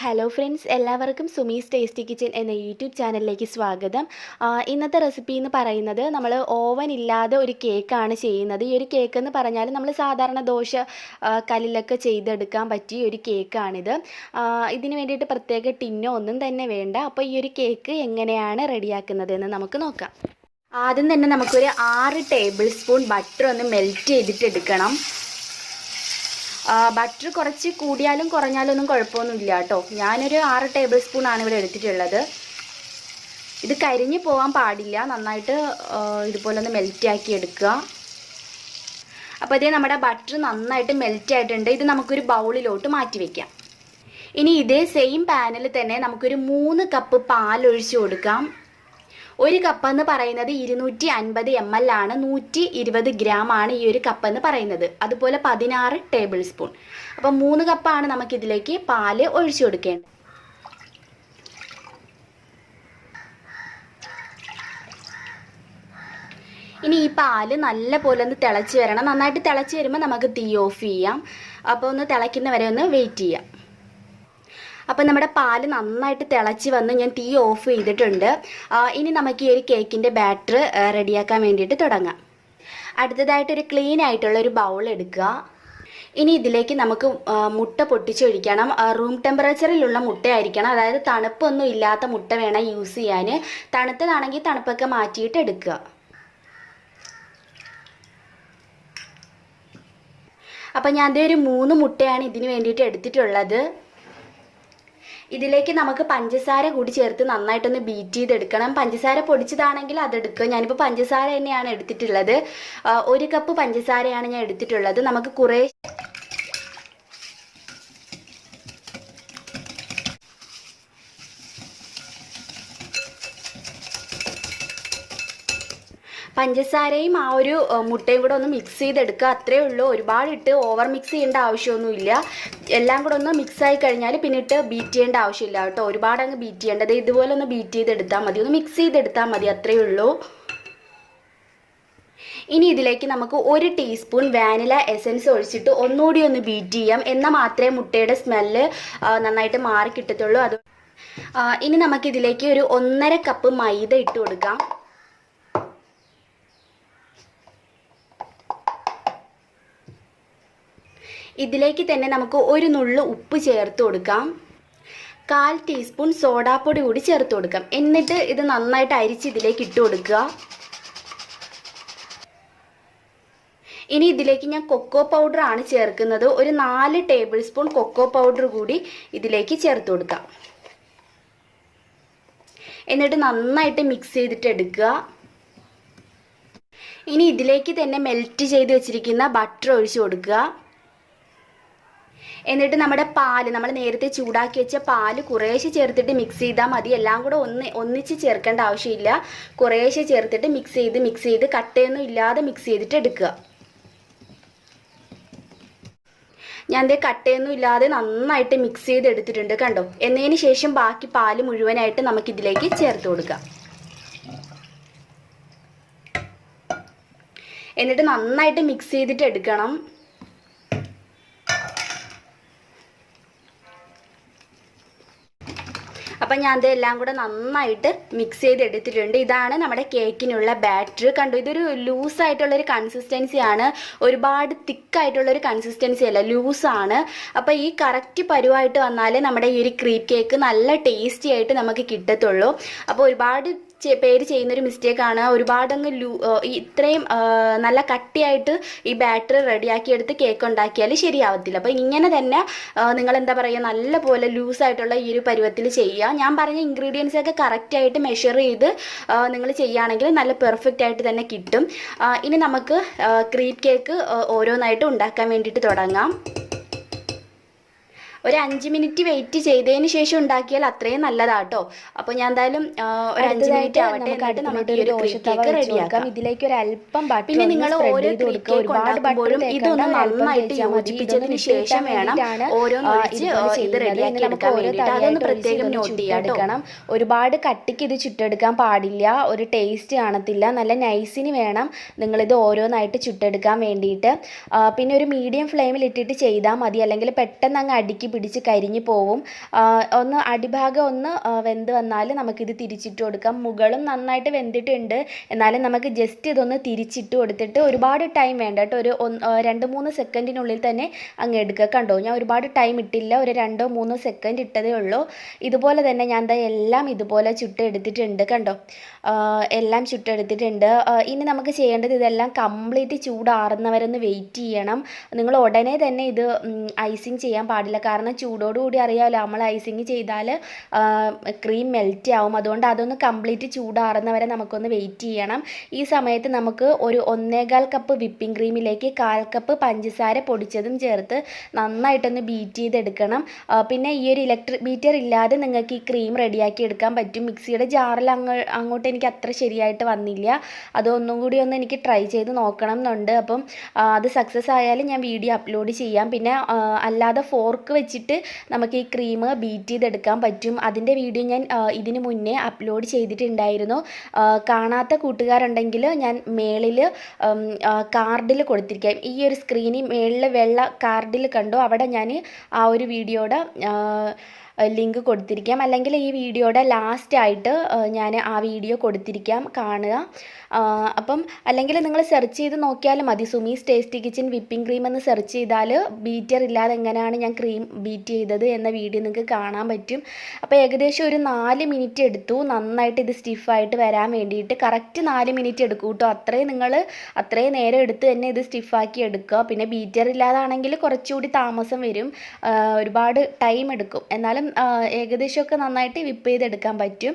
Hello friends എല്ലാവർക്കും Sumi's tasty kitchen എന്ന YouTube ചാനലിലേക്ക് സ്വാഗതം. ഇന്നത്തെ റെസിപ്പി എന്ന് പറയുന്നത് നമ്മൾ ഓവൻ ഇല്ലാതെ ഒരു കേക്കാണ് ചെയ്യുന്നത്. ഈ ഒരു കേക്ക് എന്ന് പറഞ്ഞാൽ നമ്മൾ സാധാരണ ദോശ കല്ലിലൊക്കെ ചെയ്തെടുക്കാൻ പറ്റിയ ഒരു കേക്കാണിത് ഇതിന് വേണ്ടിയിട്ട് പ്രത്യേക ടിന്നോ ഒന്നും തന്നെ വേണ്ട. അപ്പോൾ ഈ ഒരു കേക്ക് എങ്ങനെയാണ് റെഡിയാക്കുന്നത് എന്ന് നമുക്ക് നോക്കാം. ആദ്യം തന്നെ നമുക്കൊരു ആറ് ടേബിൾ സ്പൂൺ ബട്ടർ ഒന്ന് മെൽറ്റ് ചെയ്തിട്ട് എടുക്കണം ബട്ടർ കുറച്ച് കൂടിയാലും കുറഞ്ഞാലും ഒന്നും കുഴപ്പമൊന്നുമില്ല കേട്ടോ. ഞാനൊരു ആറ് ടേബിൾ സ്പൂൺ ആണ് ഇവിടെ എടുത്തിട്ടുള്ളത്. ഇത് കരിഞ്ഞു പോകാൻ പാടില്ല. നന്നായിട്ട് ഇതുപോലെ ഒന്ന് മെൽറ്റ് ആക്കി എടുക്കുക. അപ്പോൾ ഇതേ നമ്മുടെ ബട്ടർ നന്നായിട്ട് മെൽറ്റ് ആയിട്ടുണ്ട്. ഇത് നമുക്കൊരു ബൗളിലോട്ട് മാറ്റി വെക്കാം. ഇനി ഇതേ സെയിം പാനിൽ തന്നെ നമുക്കൊരു മൂന്ന് കപ്പ് പാൽ കൊടുക്കാം. ഒരു കപ്പ് എന്ന് പറയുന്നത് ഇരുന്നൂറ്റി അൻപത് എം എൽ ആണ്. നൂറ്റി ഇരുപത് ഗ്രാം ആണ് ഈ ഒരു കപ്പ് എന്ന് പറയുന്നത്. അതുപോലെ പതിനാറ് ടേബിൾ സ്പൂൺ അപ്പം മൂന്ന് കപ്പാണ് നമുക്കിതിലേക്ക് പാൽ ഒഴിച്ചു കൊടുക്കേണ്ടത്. ഇനി ഈ പാൽ നല്ല പോലെ ഒന്ന് തിളച്ച് വരണം. നന്നായിട്ട് തിളച്ച് വരുമ്പോൾ നമുക്ക് തീ ഓഫ് ചെയ്യാം. അപ്പോൾ ഒന്ന് തിളയ്ക്കുന്ന വരെ ഒന്ന് വെയിറ്റ് ചെയ്യാം. അപ്പം നമ്മുടെ പാൽ നന്നായിട്ട് തിളച്ച് വന്ന് ഞാൻ തീ ഓഫ് ചെയ്തിട്ടുണ്ട്. ഇനി നമുക്ക് ഈ ഒരു കേക്കിന്റെ ബാറ്റർ റെഡിയാക്കാൻ വേണ്ടിയിട്ട് തുടങ്ങാം. അടുത്തതായിട്ട് ഒരു ക്ലീൻ ആയിട്ടുള്ള ഒരു ബൗൾ എടുക്കുക. ഇനി ഇതിലേക്ക് നമുക്ക് മുട്ട പൊട്ടിച്ചൊഴിക്കണം. റൂം ടെമ്പറേച്ചറിലുള്ള മുട്ടയായിരിക്കണം. അതായത് തണുപ്പൊന്നും ഇല്ലാത്ത മുട്ട വേണം യൂസ് ചെയ്യാൻ. തണുത്തതാണെങ്കിൽ തണുപ്പൊക്കെ മാറ്റിയിട്ട് എടുക്കുക. അപ്പം ഞാൻ ഒരു മൂന്ന് മുട്ടയാണ് ഇതിന് വേണ്ടിയിട്ട് എടുത്തിട്ടുള്ളത്. ഇതിലേക്ക് നമുക്ക് പഞ്ചസാര കൂടി ചേർത്ത് നന്നായിട്ടൊന്ന് ബീറ്റ് ചെയ്തെടുക്കണം. പഞ്ചസാര പൊടിച്ചതാണെങ്കിൽ അതെടുക്കുക. ഞാനിപ്പോൾ പഞ്ചസാര തന്നെയാണ് എടുത്തിട്ടുള്ളത്. ഒരു കപ്പ് പഞ്ചസാരയാണ് ഞാൻ എടുത്തിട്ടുള്ളത്. നമുക്ക് കുറേ പഞ്ചസാരയും ആ ഒരു മുട്ടയും കൂടെ ഒന്ന് മിക്സ് ചെയ്തെടുക്കുക. അത്രേ ഉള്ളൂ. ഒരുപാട് ഇട്ട് ഓവർ മിക്സ് ചെയ്യേണ്ട ആവശ്യമൊന്നുമില്ല. എല്ലാം കൂടെ ഒന്ന് മിക്സ് ആയി കഴിഞ്ഞാൽ പിന്നെ ഇട്ട് ബീറ്റ് ചെയ്യേണ്ട ആവശ്യമില്ല കേട്ടോ. ഒരുപാട് അങ്ങ് ബീറ്റ് ചെയ്യേണ്ടത് ഇതുപോലെ ഒന്ന് ബീറ്റ് ചെയ്തെടുത്താൽ മതി. ഒന്ന് മിക്സ് ചെയ്തെടുത്താൽ മതി. അത്രേ ഉള്ളൂ. ഇനി ഇതിലേക്ക് നമുക്ക് ഒരു ടീസ്പൂൺ വാനില എസൻസ് ഒഴിച്ചിട്ട് ഒന്നുകൂടി ഒന്ന് ബീറ്റ് ചെയ്യാം. എന്നാൽ മാത്രമേ മുട്ടയുടെ സ്മെല്ല് നന്നായിട്ട് മാറി കിട്ടത്തുള്ളൂ. അത് ഇനി നമുക്കിതിലേക്ക് ഒരു ഒന്നര കപ്പ് മൈദ ഇട്ട് കൊടുക്കാം. ഇതിലേക്ക് തന്നെ നമുക്ക് ഒരു നുള്ളു ഉപ്പ് ചേർത്ത് കൊടുക്കാം. കാൽ ടീസ്പൂൺ സോഡാപ്പൊടി കൂടി ചേർത്ത് കൊടുക്കാം. എന്നിട്ട് ഇത് നന്നായിട്ട് അരിച്ച് ഇതിലേക്ക് ഇട്ട് കൊടുക്കുക. ഇനി ഇതിലേക്ക് ഞാൻ കൊക്കോ പൗഡർ ആണ് ചേർക്കുന്നത്. ഒരു നാല് ടേബിൾ സ്പൂൺ കൊക്കോ പൗഡർ കൂടി ഇതിലേക്ക് ചേർത്ത് കൊടുക്കാം. എന്നിട്ട് നന്നായിട്ട് മിക്സ് ചെയ്തിട്ട് എടുക്കുക. ഇനി ഇതിലേക്ക് തന്നെ മെൽറ്റ് ചെയ്ത് വെച്ചിരിക്കുന്ന ബട്ടർ ഒഴിച്ചു കൊടുക്കുക. എന്നിട്ട് നമ്മുടെ പാൽ നമ്മൾ നേരത്തെ ചൂടാക്കി വെച്ച പാൽ കുറേശ്ശെ ചേർത്തിട്ട് മിക്സ് ചെയ്താൽ മതി. എല്ലാം കൂടെ ഒന്ന് ഒന്നിച്ച് ചേർക്കേണ്ട ആവശ്യമില്ല. കുറേശ്ശെ ചേർത്തിട്ട് മിക്സ് ചെയ്ത് മിക്സ് ചെയ്ത് കട്ടയൊന്നും ഇല്ലാതെ മിക്സ് ചെയ്തിട്ട് എടുക്കുക. ഞാൻ ദേ കട്ടയൊന്നും ഇല്ലാതെ നന്നായിട്ട് മിക്സ് ചെയ്ത് എടുത്തിട്ടുണ്ട് കണ്ടോ? എന്നതിന് ശേഷം ബാക്കി പാൽ മുഴുവനായിട്ട് നമുക്കിതിലേക്ക് ചേർത്ത് കൊടുക്കാം എന്നിട്ട് നന്നായിട്ട് മിക്സ് ചെയ്തിട്ട് എടുക്കണം. അപ്പം ഞാൻ ഇതെല്ലാം കൂടെ നന്നായിട്ട് മിക്സ് ചെയ്ത് എടുത്തിട്ടുണ്ട് ഇതാണ് നമ്മുടെ കേക്കിനുള്ള ബാറ്റർ കണ്ടു ഇതൊരു ലൂസ് കൺസിസ്റ്റൻസിയാണ് ഒരുപാട് തിക്കായിട്ടുള്ളൊരു കൺസിസ്റ്റൻസി അല്ല ലൂസാണ്. അപ്പോൾ ഈ കറക്റ്റ് പരുവായിട്ട് വന്നാൽ നമ്മുടെ ഈ ഒരു ക്രീം കേക്ക് നല്ല ടേസ്റ്റി ആയിട്ട് നമുക്ക് കിട്ടത്തുള്ളൂ. അപ്പോൾ ഒരുപാട് പേര് ചെയ്യുന്നൊരു മിസ്റ്റേക്കാണ് ഒരുപാട് അങ്ങ് ലൂ ഇത്രയും നല്ല കട്ടിയായിട്ട് ഈ ബാറ്ററി റെഡിയാക്കിയെടുത്ത് കേക്ക് ഉണ്ടാക്കിയാൽ ശരിയാവത്തില്ല. അപ്പോൾ ഇങ്ങനെ തന്നെ നിങ്ങൾ എന്താ പറയുക നല്ല പോലെ ലൂസായിട്ടുള്ള ഈ ഒരു പരുവത്തിൽ ചെയ്യുക. ഞാൻ പറഞ്ഞ ഇൻഗ്രീഡിയൻസ് ഒക്കെ കറക്റ്റായിട്ട് മെഷർ ചെയ്ത് നിങ്ങൾ ചെയ്യുകയാണെങ്കിൽ നല്ല പെർഫെക്റ്റ് ആയിട്ട് തന്നെ കിട്ടും. ഇനി നമുക്ക് ക്രീം കേക്ക് ഓരോന്നായിട്ട് ഉണ്ടാക്കാൻ വേണ്ടിയിട്ട് തുടങ്ങാം. ഒരു അഞ്ച് മിനിറ്റ് വെയിറ്റ് ചെയ്തതിന് ശേഷം ഉണ്ടാക്കിയാൽ അത്രയും നല്ലതാട്ടോ. അപ്പോൾ ഞാൻ എന്തായാലും ഒരു അഞ്ച് മിനിറ്റ് ആവട്ടെ എന്നിട്ട് നമുക്ക് ഈ ഒരു ക്രീം കേക്ക് റെഡിയാക്കാം. ഇതിലേക്ക് ഒരു അല്പം ബട്ടർ പിന്നെ നിങ്ങൾ ഓരോ കേക്ക് ഉണ്ടാക്കുമ്പോഴും ഇതൊന്ന് നന്നായിട്ട് യോജിപ്പിച്ചതിന് ശേഷം വേണം ഓരോ ഇത് റെഡിയാക്കി എടുക്കാൻ വേണ്ടിയിട്ട് അതൊന്ന് പ്രത്യേകം നോട്ട് ചെയ്യാം ഒരുപാട് കട്ടിക്ക് ഇത് ചുട്ടെടുക്കാൻ പാടില്ല. ഒരു ടേസ്റ്റ് കാണത്തില്ല. നല്ല നൈസിന് വേണം നിങ്ങൾ ഇത് ഓരോന്നായിട്ട് ചുട്ടെടുക്കാൻ വേണ്ടിയിട്ട്. പിന്നെ ഒരു മീഡിയം ഫ്ലെയിമിൽ ഇട്ടിട്ട് ചെയ്താൽ മതി. അല്ലെങ്കിൽ പെട്ടെന്ന് അങ്ങ് അടുക്കി പിടിച്ച് കരിഞ്ഞു പോവും. ഒന്ന് അടിഭാഗം ഒന്ന് വെന്ത് വന്നാൽ നമുക്കിത് തിരിച്ചിട്ട് കൊടുക്കാം. മുകളും നന്നായിട്ട് വെന്തിട്ടുണ്ട്. എന്നാലും നമുക്ക് ജസ്റ്റ് ഇതൊന്ന് തിരിച്ചിട്ട് കൊടുത്തിട്ട് ഒരുപാട് ടൈം വേണ്ട കേട്ടോ. ഒരു രണ്ട് മൂന്ന് സെക്കൻഡിനുള്ളിൽ തന്നെ അങ്ങ് എടുക്കുക. കണ്ടോ? ഞാൻ ഒരുപാട് ടൈം ഇട്ടില്ല. ഒരു രണ്ടോ മൂന്നോ സെക്കൻഡ് ഇട്ടതേ ഉള്ളൂ. ഇതുപോലെ തന്നെ ഞാൻ എന്താ എല്ലാം ഇതുപോലെ ചുട്ടെടുത്തിട്ടുണ്ട്. കണ്ടോ? എല്ലാം ചുട്ടെടുത്തിട്ടുണ്ട്. ഇനി നമുക്ക് ചെയ്യേണ്ടത് ഇതെല്ലാം കംപ്ലീറ്റ് ചൂടാറുന്നവരൊന്ന് വെയിറ്റ് ചെയ്യണം. നിങ്ങൾ ഉടനെ തന്നെ ഇത് ഐസിങ് ചെയ്യാൻ പാടില്ല. കാരണം ചൂടോടുകൂടി അറിയാമല്ലോ നമ്മൾ ഐസിങ് ചെയ്താൽ ക്രീം മെൽറ്റ് ആവും. അതുകൊണ്ട് അതൊന്ന് കംപ്ലീറ്റ് ചൂടാറുന്നവരെ നമുക്കൊന്ന് വെയിറ്റ് ചെയ്യണം. ഈ സമയത്ത് നമുക്ക് ഒരു ഒന്നേകാൽ കപ്പ് വിപ്പിംഗ് ക്രീമിലേക്ക് കാൽ കപ്പ് പഞ്ചസാര പൊടിച്ചതും ചേർത്ത് നന്നായിട്ടൊന്ന് ബീറ്റ് ചെയ്തെടുക്കണം. പിന്നെ ഈ ഒരു ഇലക്ട്രിക് ബീറ്റർ ഇല്ലാതെ നിങ്ങൾക്ക് ഈ ക്രീം റെഡിയാക്കി എടുക്കാൻ പറ്റും. മിക്സിയുടെ ജാറിൽ അങ്ങ് അങ്ങോട്ട് എനിക്ക് അത്ര ശരിയായിട്ട് വന്നില്ല. അതൊന്നും കൂടി ഒന്ന് എനിക്ക് ട്രൈ ചെയ്ത് നോക്കണം എന്നുണ്ട് അപ്പം അത് സക്സസ് ആയാലും ഞാൻ വീഡിയോ അപ്ലോഡ് ചെയ്യാം. പിന്നെ അല്ലാതെ ഫോർക്ക് വെച്ചിട്ട് നമുക്ക് ഈ ക്രീം ബീറ്റ് ചെയ്തെടുക്കാൻ പറ്റും. അതിന്റെ വീഡിയോ ഞാൻ ഇതിന് മുന്നേ അപ്ലോഡ് ചെയ്തിട്ടുണ്ടായിരുന്നു. കാണാത്ത കൂട്ടുകാരുണ്ടെങ്കിൽ ഞാൻ മേളിൽ കാർഡിൽ കൊടുത്തിരിക്കാം. ഈ ഒരു സ്ക്രീനിൽ മേളിൽ വെള്ള കാർഡിൽ കണ്ടു. അവിടെ ഞാൻ ആ ഒരു വീഡിയോയുടെ ലിങ്ക് കൊടുത്തിരിക്കാം. അല്ലെങ്കിൽ ഈ വീഡിയോയുടെ ലാസ്റ്റായിട്ട് ഞാൻ ആ വീഡിയോ കൊടുത്തിരിക്കാം കാണുക. അപ്പം അല്ലെങ്കിൽ നിങ്ങൾ സെർച്ച് ചെയ്ത് നോക്കിയാൽ മതി. Sumi's tasty kitchen whipping cream എന്ന് സെർച്ച് ചെയ്താൽ ബീറ്റർ ഇല്ലാതെ എങ്ങനെയാണ് ഞാൻ ക്രീം ബീറ്റ് ചെയ്തത് എന്ന വീഡിയോ നിങ്ങൾക്ക് കാണാൻ പറ്റും. അപ്പോൾ ഏകദേശം ഒരു നാല് മിനിറ്റ് എടുത്തു. നന്നായിട്ട് ഇത് സ്റ്റിഫായിട്ട് വരാൻ വേണ്ടിയിട്ട് കറക്റ്റ് നാല് മിനിറ്റ് എടുക്കും കേട്ടോ. അത്രയും നിങ്ങൾ അത്രയും നേരം എടുത്ത് തന്നെ ഇത് സ്റ്റിഫാക്കി എടുക്കുക. പിന്നെ ബീറ്റർ ഇല്ലാതാണെങ്കിൽ കുറച്ചുകൂടി താമസം വരും. ഒരുപാട് ടൈം എടുക്കും. എന്നാലും ഏകദേശമൊക്കെ നന്നായിട്ട് വിപ്പ് ചെയ്തെടുക്കാൻ പറ്റും.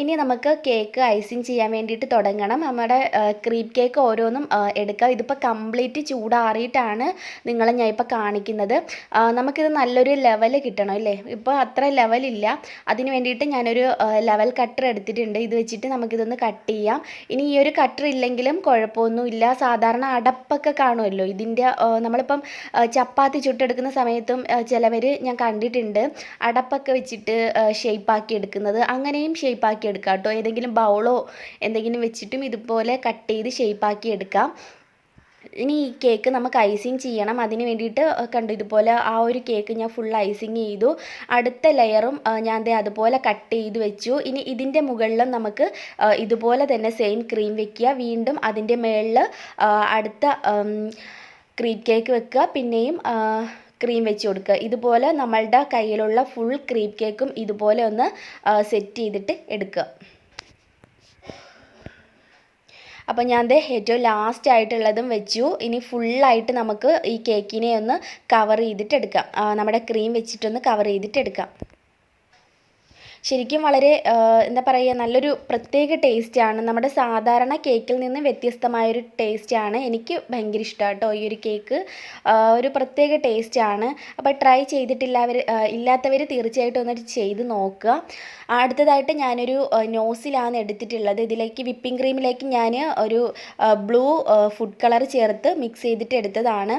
ഇനി നമുക്ക് കേക്ക് ഐസിങ് ചെയ്യാൻ വേണ്ടിയിട്ട് തുടങ്ങണം. നമ്മുടെ ക്രീം കേക്ക് ഓരോന്നും എടുക്കാം. ഇതിപ്പോൾ കംപ്ലീറ്റ് ചൂടാറിയിട്ടാണ് നിങ്ങളെ ഞാൻ ഇപ്പോൾ കാണിക്കുന്നത്. നമുക്കിത് നല്ലൊരു ലെവൽ കിട്ടണം അല്ലേ? ഇപ്പോൾ അത്ര ലെവലില്ല അതിന് വേണ്ടിയിട്ട് ഞാനൊരു ലെവൽ കട്ടർ എടുത്തിട്ടുണ്ട്. ഇത് വെച്ചിട്ട് നമുക്കിതൊന്ന് കട്ട് ചെയ്യാം. ഇനി ഈ ഒരു കട്ടർ ഇല്ലെങ്കിലും കുഴപ്പമൊന്നുമില്ല. സാധാരണ അടപ്പൊക്കെ കാണുമല്ലോ? ഇതിന്റെ നമ്മളിപ്പം ചപ്പാത്തി ചുട്ടെടുക്കുന്ന സമയത്തും ചിലവർ ഞാൻ കണ്ടിട്ടുണ്ട്. അടപ്പൊക്കെ വെച്ചിട്ട് ഷേപ്പാക്കി എടുക്കുന്നത്. അങ്ങനെയും ഷേപ്പാക്കി എടുക്കാം കേട്ടോ. ഏതെങ്കിലും ബൗളോ എന്തെങ്കിലും വെച്ചിട്ടും ഇതുപോലെ കട്ട് ചെയ്ത് ഷേപ്പാക്കി എടുക്കാം. ഇനി ഈ കേക്ക് നമുക്ക് ഐസിങ് ചെയ്യണം. അതിന് വേണ്ടിയിട്ട് കണ്ടു ഇതുപോലെ ആ ഒരു കേക്ക് ഞാൻ ഫുൾ ഐസിങ് ചെയ്തു. അടുത്ത ലെയറും ഞാൻ ദേ അതുപോലെ കട്ട് ചെയ്ത് വെച്ചു. ഇനി ഇതിന്റെ മുകളിലും നമുക്ക് ഇതുപോലെ തന്നെ സെയിം ക്രീം വെക്കുക. വീണ്ടും അതിന്റെ മുകളിൽ അടുത്ത ക്രീം കേക്ക് വെക്കുക. പിന്നെയും ക്രീം വെച്ച് കൊടുക്കുക. ഇതുപോലെ നമ്മളുടെ കയ്യിലുള്ള ഫുൾ ക്രീം കേക്കും ഇതുപോലെ ഒന്ന് സെറ്റ് ചെയ്തിട്ട് എടുക്കുക. അപ്പോൾ ഞാൻ ദേ ഏറ്റവും ലാസ്റ്റ് ആയിട്ടുള്ളതും വെച്ചു. ഇനി ഫുള്ളായിട്ട് നമുക്ക് ഈ കേക്കിനെ ഒന്ന് കവർ ചെയ്തിട്ടെടുക്കാം നമ്മുടെ ക്രീം വെച്ചിട്ടൊന്ന് കവർ ചെയ്തിട്ട് എടുക്കാം. ശരിക്കും വളരെ എന്താ പറയുക നല്ലൊരു പ്രത്യേക ടേസ്റ്റാണ് നമ്മുടെ സാധാരണ കേക്കിൽ നിന്ന് വ്യത്യസ്തമായൊരു ടേസ്റ്റാണ് എനിക്ക് ഭയങ്കര ഇഷ്ടമാണ് കേട്ടോ ഈ ഒരു കേക്ക് ഒരു പ്രത്യേക ടേസ്റ്റാണ് അപ്പോൾ ട്രൈ ചെയ്തിട്ടില്ലാവർ ഇല്ലാത്തവർ തീർച്ചയായിട്ടും ഒന്ന് ചെയ്ത് നോക്കുക. അടുത്തതായിട്ട് ഞാനൊരു നോസിലാണ് എടുത്തിട്ടുള്ളത്. ഇതിലേക്ക് വിപ്പിംഗ് ക്രീമിലേക്ക് ഞാൻ ഒരു ബ്ലൂ ഫുഡ് കളർ ചേർത്ത് മിക്സ് ചെയ്തിട്ട് എടുത്തതാണ്.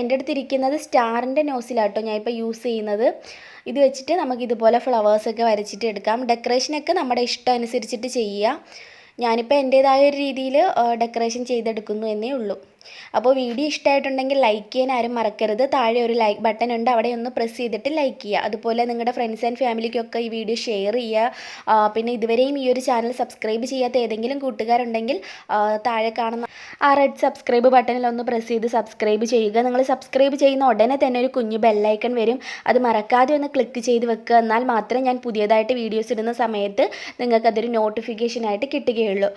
എന്റെ അടുത്തിരിക്കുന്നത് സ്റ്റാറിന്റെ നോസിലാട്ടോ ഞാനിപ്പോൾ യൂസ് ചെയ്യുന്നത്. ഇത് വെച്ചിട്ട് നമുക്ക് ഇതുപോലെ ഫ്ലവേഴ്സൊക്കെ വരച്ചിട്ട് എടുക്കാം. ഡെക്കറേഷനൊക്കെ നമ്മുടെ ഇഷ്ടം അനുസരിച്ചിട്ട് ചെയ്യുക. ഞാനിപ്പോൾ എന്റേതായ ഒരു രീതിയിൽ ഡെക്കറേഷൻ ചെയ്തെടുക്കുന്നു എന്നേ ഉള്ളൂ. അപ്പോൾ വീഡിയോ ഇഷ്ടമായിട്ടുണ്ടെങ്കിൽ ലൈക്ക് ചെയ്യാൻ ആരും മറക്കരുത്. താഴെ ഒരു ലൈക്ക് ബട്ടൺ ഉണ്ട്. അവിടെ ഒന്ന് പ്രസ് ചെയ്തിട്ട് ലൈക്ക് ചെയ്യുക. അതുപോലെ നിങ്ങളുടെ ഫ്രണ്ട്സ് ആൻഡ് ഫാമിലിക്കൊക്കെ ഈ വീഡിയോ ഷെയർ ചെയ്യുക. പിന്നെ ഇതുവരെയും ഈ ഒരു ചാനൽ സബ്സ്ക്രൈബ് ചെയ്യാത്ത ഏതെങ്കിലും കൂട്ടുകാരുണ്ടെങ്കിൽ താഴെ കാണുന്ന ആ റെഡ് സബ്സ്ക്രൈബ് ബട്ടണിൽ ഒന്ന് പ്രസ് ചെയ്ത് സബ്സ്ക്രൈബ് ചെയ്യുക. നിങ്ങൾ സബ്സ്ക്രൈബ് ചെയ്യുന്ന ഉടനെ തന്നെ ഒരു കുഞ്ഞു ബെല്ലൈക്കൺ വരും. അത് മറക്കാതെ ഒന്ന് ക്ലിക്ക് ചെയ്ത് വെക്കുക. എന്നാൽ മാത്രമേ ഞാൻ പുതിയതായിട്ട് വീഡിയോസ് ഇടുന്ന സമയത്ത് നിങ്ങൾക്കതൊരു നോട്ടിഫിക്കേഷനായിട്ട് കിട്ടുകയുള്ളൂ.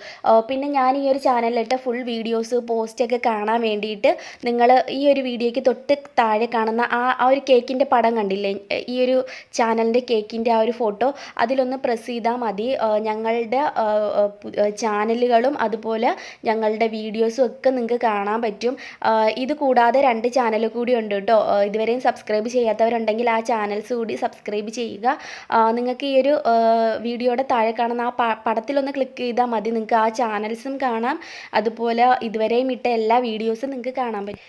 പിന്നെ ഞാൻ ഈ ഒരു ചാനലിലിട്ട ഫുൾ വീഡിയോസ് പോസ്റ്റൊക്കെ കാണാൻ വേണ്ടിയിട്ട് നിങ്ങൾ ഈ ഒരു വീഡിയോയ്ക്ക് തൊട്ട് താഴെ കാണുന്ന ആ ആ ഒരു കേക്കിന്റെ പടം കണ്ടില്ലേ? ഈ ഒരു ചാനലിന്റെ കേക്കിന്റെ ആ ഒരു ഫോട്ടോ അതിലൊന്ന് പ്രസ് ചെയ്താൽ മതി. ഞങ്ങളുടെ ചാനലുകളും അതുപോലെ ഞങ്ങളുടെ വീഡിയോസും ഒക്കെ നിങ്ങൾക്ക് കാണാൻ പറ്റും. ഇത് കൂടാതെ രണ്ട് ചാനൽ കൂടി ഉണ്ട് കേട്ടോ. ഇതുവരെയും സബ്സ്ക്രൈബ് ചെയ്യാത്തവരുണ്ടെങ്കിൽ ആ ചാനൽസ് കൂടി സബ്സ്ക്രൈബ് ചെയ്യുക. നിങ്ങൾക്ക് ഈ ഒരു വീഡിയോയുടെ താഴെ കാണുന്ന ആ പടത്തിലൊന്ന് ക്ലിക്ക് ചെയ്താൽ മതി. നിങ്ങൾക്ക് ആ ചാനൽസും കാണാം. അതുപോലെ ഇതുവരെയും ഇട്ട എല്ലാ വീഡിയോസും നിങ്ങൾക്ക് കാണാൻ പറ്റും.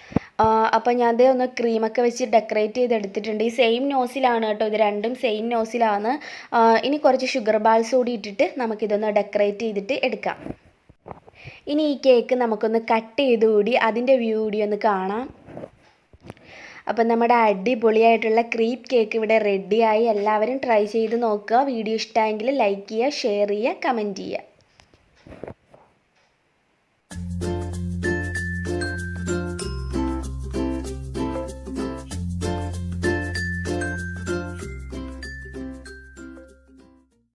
അപ്പോൾ ഞാൻ ദേ ഒന്ന് ക്രീമൊക്കെ വെച്ച് ഡെക്കറേറ്റ് ചെയ്തെടുത്തിട്ടുണ്ട്. ഈ സെയിം നോസിലാണ് കേട്ടോ ഇത് രണ്ടും സെയിം നോസിലാണ് ഇനി കുറച്ച് ഷുഗർ ബാൾസ് കൂടി ഇട്ടിട്ട് നമുക്കിതൊന്ന് ഡെക്കറേറ്റ് ചെയ്തിട്ട് എടുക്കാം. ഇനി ഈ കേക്ക് നമുക്കൊന്ന് കട്ട് ചെയ്ത് കൂടി അതിന്റെ വ്യൂ കൂടി ഒന്ന് കാണാം. അപ്പം നമ്മുടെ അടിപൊളിയായിട്ടുള്ള ക്രീപ്പ് കേക്ക് ഇവിടെ റെഡിയായി എല്ലാവരും ട്രൈ ചെയ്ത് നോക്കുക. വീഡിയോ ഇഷ്ടമായെങ്കിൽ ലൈക്ക് ചെയ്യുക ഷെയർ ചെയ്യുക കമന്റ് ചെയ്യുക.